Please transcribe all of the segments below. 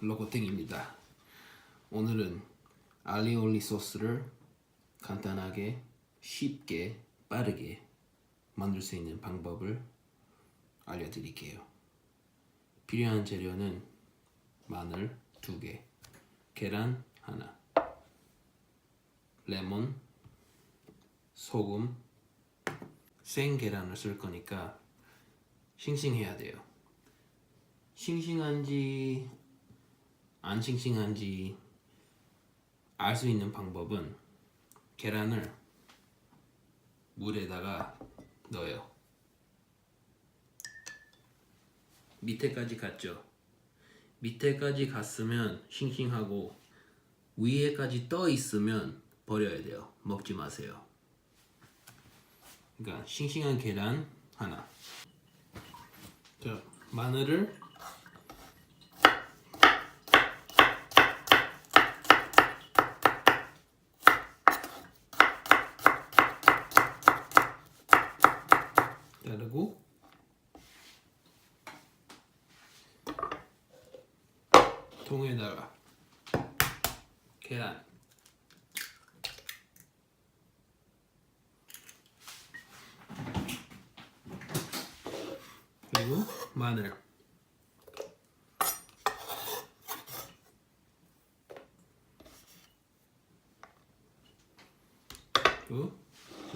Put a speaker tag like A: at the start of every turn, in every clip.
A: 로고탱입니다. 오늘은 알리올리 소스를 간단하게 쉽게 빠르게 만들 수 있는 방법을 알려드릴게요. 필요한 재료는 마늘 2개, 계란 하나, 레몬, 소금, 생 계란을 쓸 거니까 싱싱해야 돼요. 싱싱한지 안 싱싱한지 알 수 있는 방법은 계란을 물에다가 넣어요. 밑에까지 갔죠. 밑에까지 갔으면 싱싱하고 위에까지 떠 있으면 버려야 돼요. 먹지 마세요. 그러니까 싱싱한 계란 하나. 자, 마늘을 자르고 통에다가. 계란. 그리고 마늘. 그리고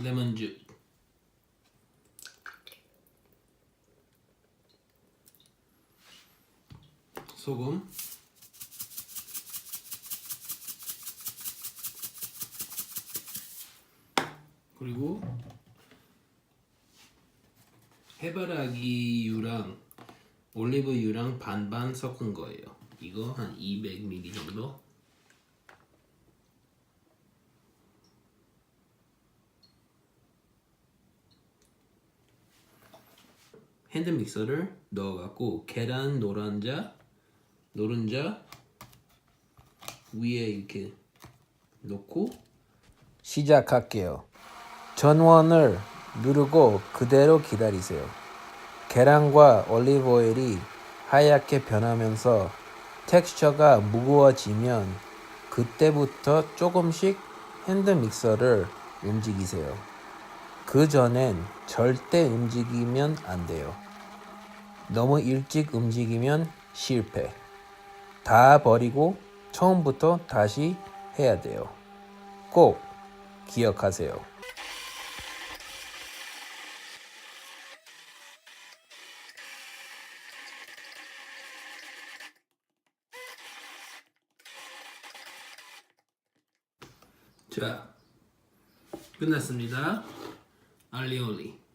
A: 레몬즙 소금 그리고 해바라기유랑 올리브유랑 반반 섞은 거예요. 이거 한 200ml 정도. 핸드 믹서를 넣어갖고 계란 노른자 노른자 위에 이렇게 놓고
B: 시작할게요. 전원을 누르고 그대로 기다리세요. 계란과 올리브 오일이 하얗게 변하면서 텍스처가 무거워지면 그때부터 조금씩 핸드 믹서를 움직이세요. 그 전엔 절대 움직이면 안 돼요. 너무 일찍 움직이면 실패. 다 버리고 처음부터 다시 해야 돼요. 꼭 기억하세요.
A: 자 끝났습니다. 알리올리